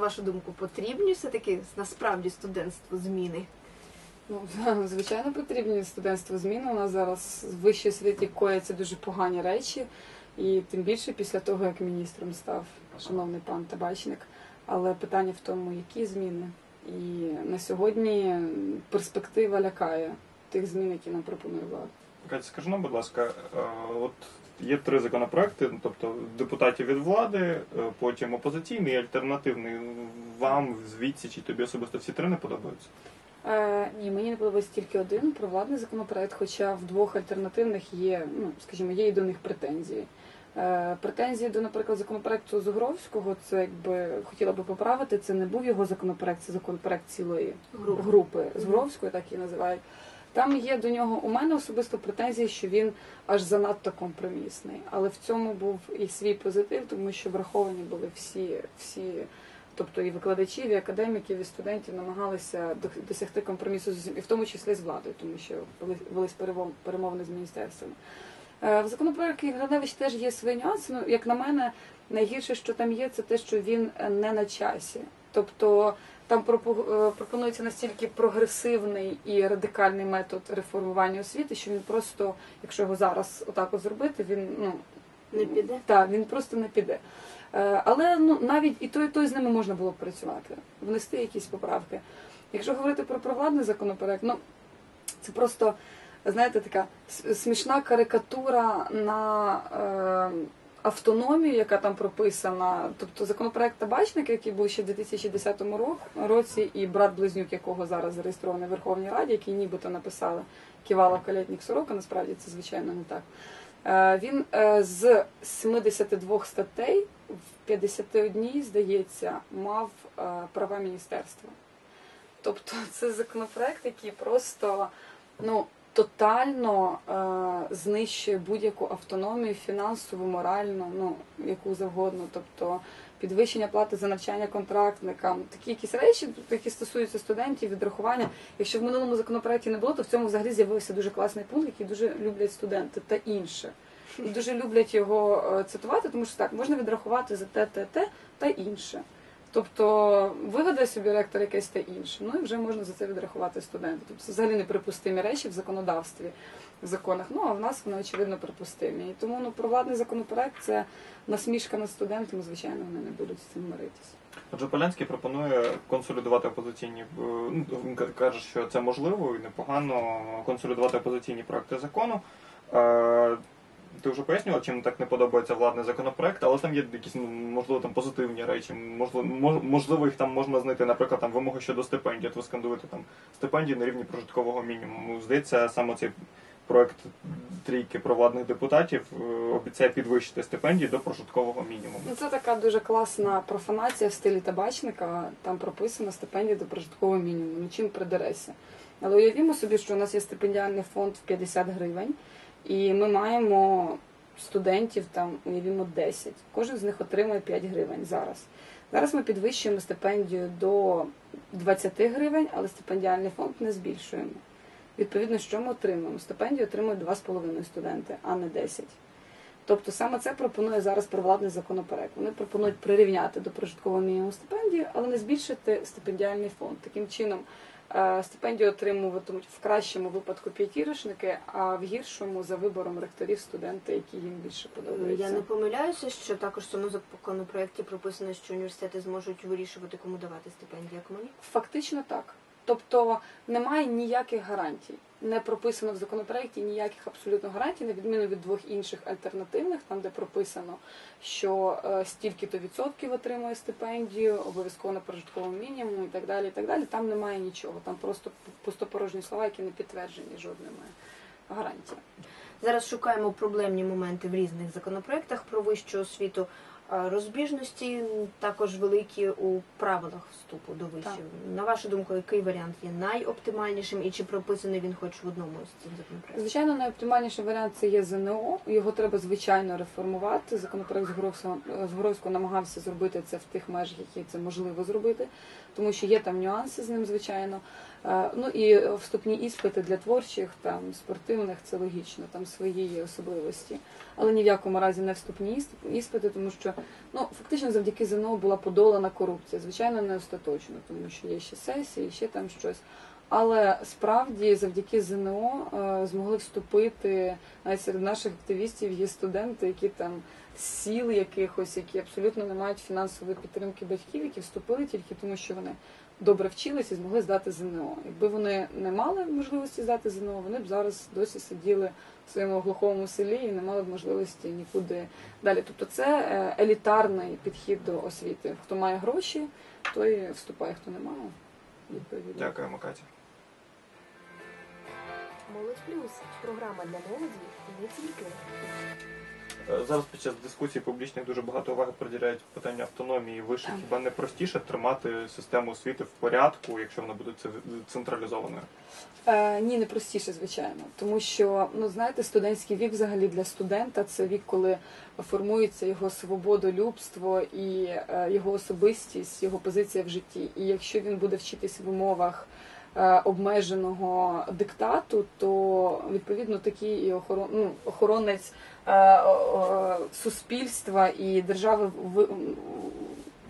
На вашу думку, потрібні все-таки насправді студентству зміни? Ну, звичайно, потрібні студентство зміни. У нас зараз в вищій світі кояться дуже погані речі, і тим більше після того, як міністром став шановний пан Табачник. Але питання в тому, які зміни. І на сьогодні перспектива лякає тих змін, які нам пропонує влада. Катя, скажи нам, будь ласка, е, от є три законопроекти, ну, тобто депутатів від влади, е, потім опозиційний і альтернативний. Вам звідси чи тобі особисто всі три не подобаються? Е, ні, мені не подобається тільки один провладний законопроект, хоча в двох альтернативних є, ну скажімо, є і до них претензії. Е, претензії до, наприклад, законопроекту Зугровського, це якби хотіла би поправити, це не був його законопроект, це законопроект цілої Групи. групи Зугровської, так її називають. Там є до нього у мене особисто претензії, що він аж занадто компромісний. Але в цьому був і свій позитив, тому що враховані були всі, всі тобто і викладачів, і академіків, і студентів намагалися до- досягти компромісу з і в тому числі з владою, тому що вели- велись перемов- перемовини з міністерствами. Е, В законопроекті Граневич теж є свої нюанси. Ну, як на мене, найгірше, що там є, це те, що він е, не на часі. Тобто там е, пропонується настільки прогресивний і радикальний метод реформування освіти, що він просто, якщо його зараз отак зробити, він ну Не піде? так, він просто не піде. Е, Але ну навіть і той, і той з ними можна було б працювати, внести якісь поправки. Якщо говорити про провладний законопроект, ну це просто знаєте, така смішна карикатура на е, автономію, яка там прописана. Тобто законопроект табачника, який був ще в 2010 ро- році, і брат близнюк, якого зараз зареєстрований в Верховній Раді, який нібито написали Ківала Калєтнік Сорока, насправді це звичайно не так. Е, Він е, з 72 статей в 51, здається, мав е, права міністерства. Тобто це законопроект, який просто ну, тотально е, знищує будь-яку автономію, фінансову, моральну, ну, яку завгодно. Тобто підвищення плати за навчання контрактникам, такі якісь речі, які стосуються студентів, відрахування. Якщо в минулому законопроекті не було, то в цьому взагалі з'явився дуже класний пункт, який дуже люблять студенти та інше. І дуже люблять його е, цитувати, тому що так, можна відрахувати за те, те, те та інше. Тобто вигадай собі ректор якесь те інше, ну і вже можна за це відрахувати студента. Тобто це взагалі неприпустимі речі в законодавстві, в законах. Ну а в нас вони очевидно припустимі. І тому ну провладний законопроект це насмішка над студентами. Звичайно, вони не будуть з цим миритися. Отже, Полянський пропонує консолідувати опозиційні. е, ну, Він каже, що це можливо і непогано консолідувати опозиційні проекти закону. Ти вже пояснював, чим так не подобається владний законопроект, але там є якісь можливо там позитивні речі. Можливо, можливо, їх там можна знайти, наприклад, там вимоги щодо стипендій. От ви скандуєте там стипендії на рівні прожиткового мінімуму. Здається, саме цей проект трійки провладних депутатів е, обіцяє підвищити стипендії до прожиткового мінімуму. Ну це така дуже класна профанація в стилі табачника. Там прописано стипендія до прожиткового мінімуму. Ну чим придерешся. Але уявімо собі, що у нас є стипендіальний фонд в 50 гривень, і ми маємо студентів там, уявімо, 10. Кожен з них отримує 5 гривень зараз. Зараз ми підвищуємо стипендію до 20 гривень, але стипендіальний фонд не збільшуємо. Відповідно, що ми отримуємо? Стипендію отримують 2,5 студенти, а не 10. Тобто саме це пропонує зараз провладний законопроект. Вони пропонують прирівняти до прожиткового мінімуму стипендію, але не збільшити стипендіальний фонд. Таким чином стипендію отримуватимуть в кращому випадку п'ятірочники, а в гіршому за вибором ректорів студенти, які їм більше подобаються. Я не помиляюся, що також в цьому законопроекті прописано, що університети зможуть вирішувати, кому давати стипендії, а кому ні. Фактично так. Тобто немає ніяких гарантій. Не прописано в законопроекті ніяких абсолютно гарантій, на відміну від двох інших альтернативних, там де прописано, що е, стільки-то відсотків отримує стипендію, обов'язково на прожитковому мінімуму і так далі. І так далі. Там немає нічого. Там просто пустопорожні слова, які не підтверджені жодними гарантіями. Зараз шукаємо проблемні моменти в різних законопроектах про вищу освіту. Розбіжності також великі у правилах вступу до вишів. На вашу думку, який варіант є найоптимальнішим і чи прописаний він хоч в одному з цих законопроектів? Звичайно, найоптимальніший варіант це є ЗНО. Його треба звичайно реформувати. Законопроект Згоровського Згоровського намагався зробити це в тих межах, які це можливо зробити, тому що є там нюанси з ним, звичайно. Е, Ну і вступні іспити для творчих, там спортивних, це логічно, там свої є особливості. Але ні в якому разі не вступні іспити, тому що Ну, фактично завдяки ЗНО була подолана корупція. Звичайно, не остаточно, тому що є ще сесії, ще там щось. Але справді завдяки ЗНО е, змогли вступити навіть серед наших активістів є студенти, які там сіл якихось, які абсолютно не мають фінансової підтримки батьків, які вступили тільки тому, що вони добре вчилися і змогли здати ЗНО. Якби вони не мали можливості здати ЗНО, вони б зараз досі сиділи в своєму глухому селі і не мали б можливості нікуди далі. Тобто це е, елітарний підхід до освіти. Хто має гроші, той вступає, хто не має. Відповідно. Дякуємо, Катя. Молодь плюс програма для молоді і не тільки. Е, Зараз під час дискусій публічних дуже багато уваги приділяють питанню автономії вишів. Хіба не простіше тримати систему освіти в порядку, якщо вона буде це- централізованою? Е, ні, не простіше, звичайно. Тому що, ну знаєте, студентський вік взагалі для студента це вік, коли формується його свободолюбство і е, його особистість, його позиція в житті. І якщо він буде вчитись в умовах обмеженого диктату, то відповідно такий і охорон, ну, охоронець е, суспільства і держави ви-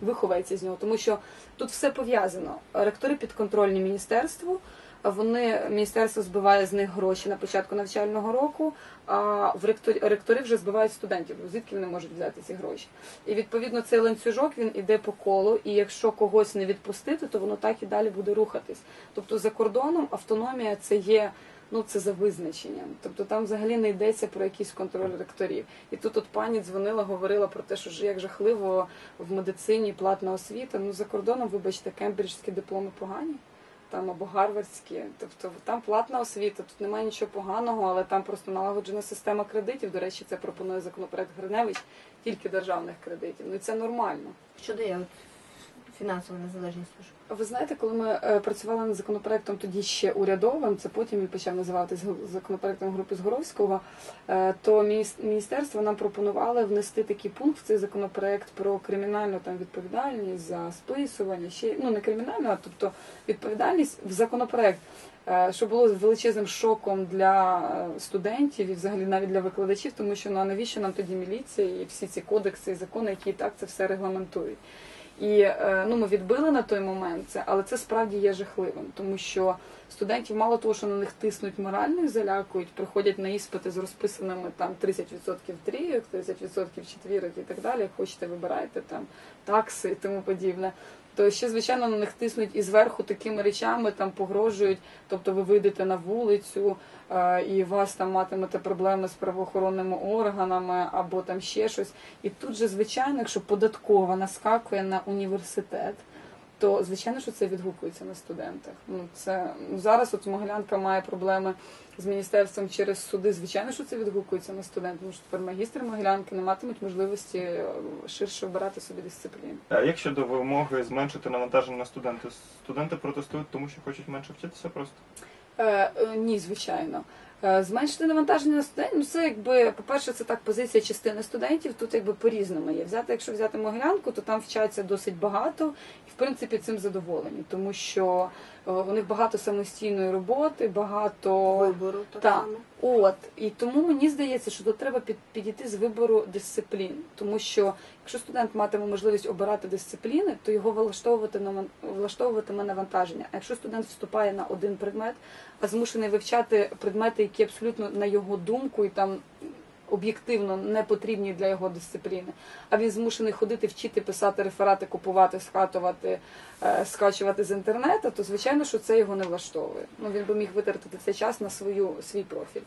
виховається з нього, тому що тут все пов'язано. Ректори підконтрольні міністерству. Вони міністерство збиває з них гроші на початку навчального року, а в ректор, ректори вже збивають студентів. Звідки вони можуть взяти ці гроші? І відповідно цей ланцюжок він іде по колу. І якщо когось не відпустити, то воно так і далі буде рухатись. Тобто за кордоном автономія це є. Ну, це за визначенням. Тобто там взагалі не йдеться про якийсь контроль ректорів. І тут от пані дзвонила, говорила про те, що як жахливо в медицині платна освіта. Ну за кордоном, вибачте, кембриджські дипломи погані там або гарвардські. Тобто там платна освіта, тут немає нічого поганого, але там просто налагоджена система кредитів. До речі, це пропонує законопроект Гриневич, тільки державних кредитів. Ну і це нормально. Що дає фінансова незалежність? Ви знаєте, коли ми е, працювали над законопроектом тоді ще урядовим, це потім він почав називатись законопроектом групи Згоровського, е, то мініс- міністерство нам пропонувало внести такий пункт в цей законопроект про кримінальну там відповідальність за списування, ще ну не кримінальну, а тобто відповідальність в законопроект. е, Що було величезним шоком для студентів і взагалі навіть для викладачів, тому що ну а навіщо нам тоді міліція і всі ці кодекси і закони, які і так це все регламентують. І е, ну, ми відбили на той момент це, але це справді є жахливим, тому що студентів мало того, що на них тиснуть морально і залякують, приходять на іспити з розписаними там 30% трійок, 30% четвірок і так далі. Як хочете, вибирайте там такси і тому подібне. То ще, звичайно, на них тиснуть і зверху такими речами там погрожують. Тобто ви вийдете на вулицю е, і вас там матимете проблеми з правоохоронними органами або там ще щось. І тут же, звичайно, якщо податкова наскакує на університет, то звичайно, що це відгукується на студентах. Ну це ну, зараз от Могилянка має проблеми з міністерством через суди. Звичайно, що це відгукується на студентів. Тому що тепер магістри Могилянки не матимуть можливості е, ширше обирати собі дисципліну. А як щодо вимоги зменшити навантаження на студентів? Студенти протестують, тому що хочуть менше вчитися просто. Е, е, ні, звичайно. Е, Зменшити навантаження на студентів, ну це якби, по-перше, це так позиція частини студентів, тут якби по-різному є. Взяти, якщо взяти Могилянку, то там вчаться досить багато і в принципі цим задоволені, тому що е, у них багато самостійної роботи, багато Вибору так Так. само. От і тому мені здається, що тут треба під, підійти з вибору дисциплін, тому що якщо студент матиме можливість обирати дисципліни, то його влаштовувати на влаштовуватиме навантаження. А якщо студент вступає на один предмет, а змушений вивчати предмети, які абсолютно на його думку і там об'єктивно не потрібні для його дисципліни, а він змушений ходити, вчити, писати реферати, купувати, скатувати, е, скачувати з інтернету, то звичайно, що це його не влаштовує. Ну він би міг витратити цей час на свою свій профіль.